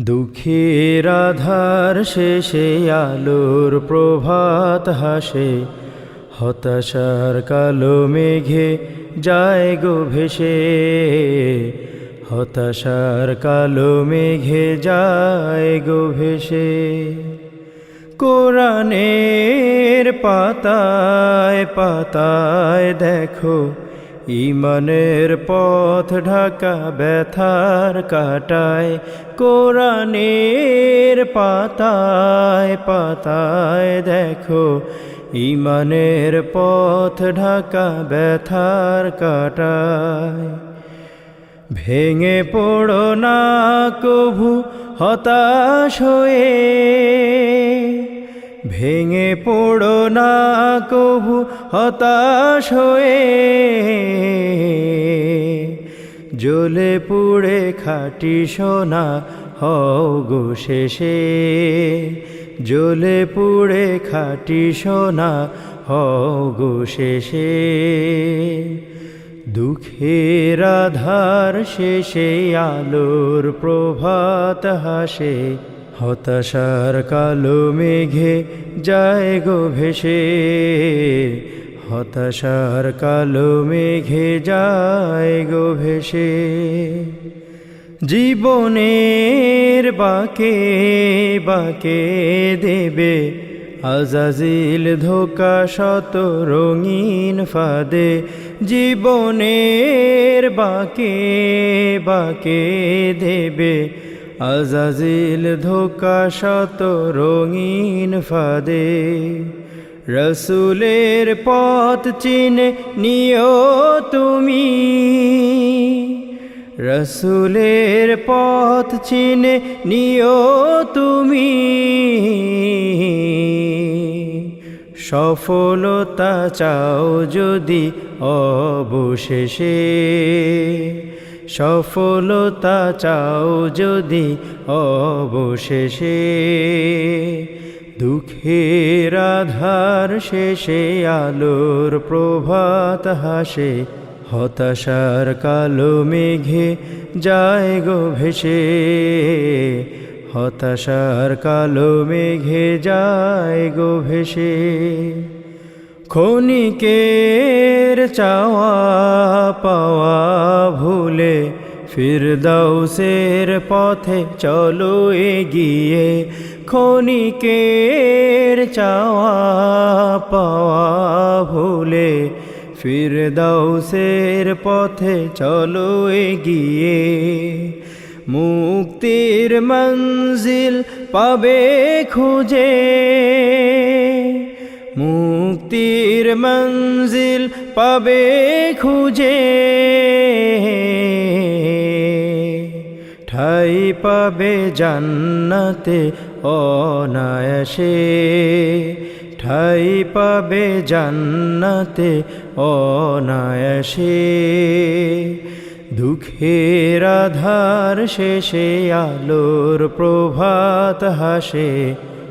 দুঃখের আধার শেষে আলোর প্রভাত হাসে। হতাশার কালো মেঘে যায় গো ভেসে। হতাশার কালো মেঘে যায় গো ভেসে। কোরআনের পাতায় পাতায় দেখো ইমানের পথ ঢাকা ব্যথার কাটায়, কোরআনের পাতায় পাতায় দেখো, ইমানের পথ ঢাকা ব্যথার কাটায়। ভেঙে পড়ো না, কভু হতাশ হয়ে ভেঙে পড়ো না কভু হতাশ হয়ে জ্বলে পুড়ে খাটি সোনা হও গো শেষে। জ্বলে পুড়ে খাটি সোনা হও গো শেষে। দুঃখের আধার শেষে আলোর প্রভাত হাসে। হতাশার কালো মেঘে যায় গো ভেসে। হতাশার কালো মেঘে যায় গো ভেসে। জীবনের বাকে বাকে দেবে আজাজিল ধোকা শত রঙিন ফাদে। জীবনের বাকে বাকে দেবে আজাজিল ধোকা শত রঙিন ফাদে। রসুলের পথ চিনে নিও তুমি। রসুলের পথ চিনে নিও তুমি। সফলতা চাও যদি অবশেষে। সফলতা চাও যদি অবশেষে, দুঃখের আধার শেষে, আলোর প্রভাত হাসে, হতাশার কালো মেঘে যায় গো ভেসে, হতাশার কালো মেঘে যায় গো ভেসে। ক্ষণিকের চাওয়া পাওয়া ভুলে ফিরদাউসের পথে চলো এগিয়ে ক্ষণিকের চাওয়া পাওয়া ভুলে ফিরদাউসের পথে চলো এগিয়ে মুক্তির মঞ্জিল পাবে খুঁজে মুক্তির মঞ্জিল পাবে খুঁজে। ঠাই পাবে জান্নাতে অনায়াসে। ঠাই পাবে জান্নাতে অনায়াসে। দুঃখের আধার শেষে আলোর প্রভাত হাসে।